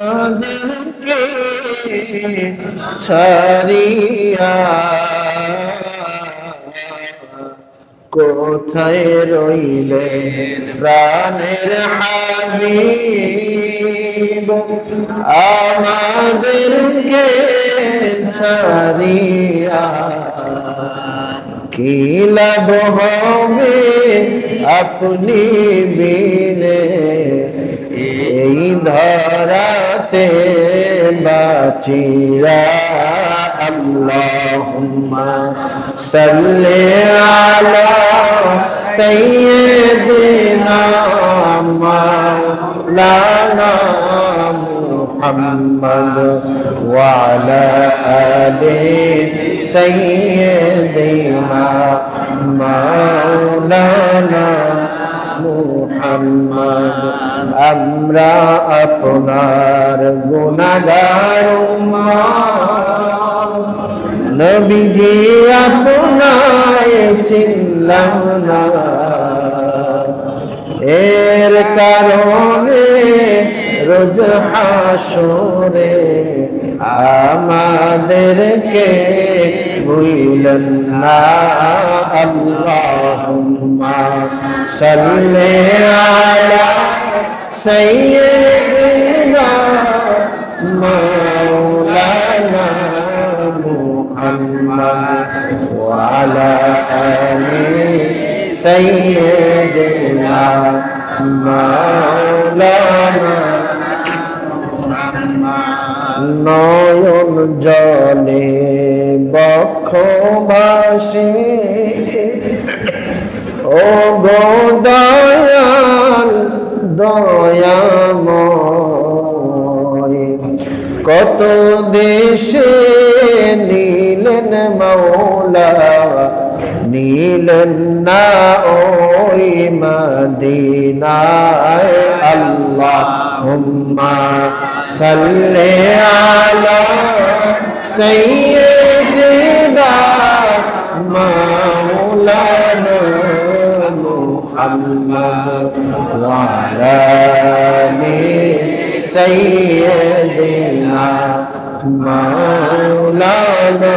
আমাদেরকে ছাড়িয়া কোথায় রইলেন প্রাণের হাবিব? আমাদেরকে ছাড়িয়া কি লাভ হবে? আপনি বিনে এই ধরাতে বাচিরা আল্লাহুম্মা সাল্লি আলা সাইয়্যিদিনা মাওলানা محمد وعلى آل سيدنا مولانا মুহাম্মদ। আমরা আপনার গুনাহগার নবীজি আপনায় চিনলাম না। এর কারণে রোজ হাসরে আমাদেরকে ভুইলেন না আল্লাহুম্মা সাল্লি আলা সাইয়্যিদিনা মাওলানা মুহাম্মদ ওয়া আলা আলি সাইয়্যিদিনা মাওলানা নয়ন জলে বক্ষবাসী। ও গো দয়াল, দয়াময়। কত দেশে নীলেন মৌলা নীলেন না ওই মদিনায়। আল্লাহ হুম্মা সাল্লি আলা সাইয়্যিদিনা ওয়া আলা আলি সাইয়্যিদিনা মাওলানা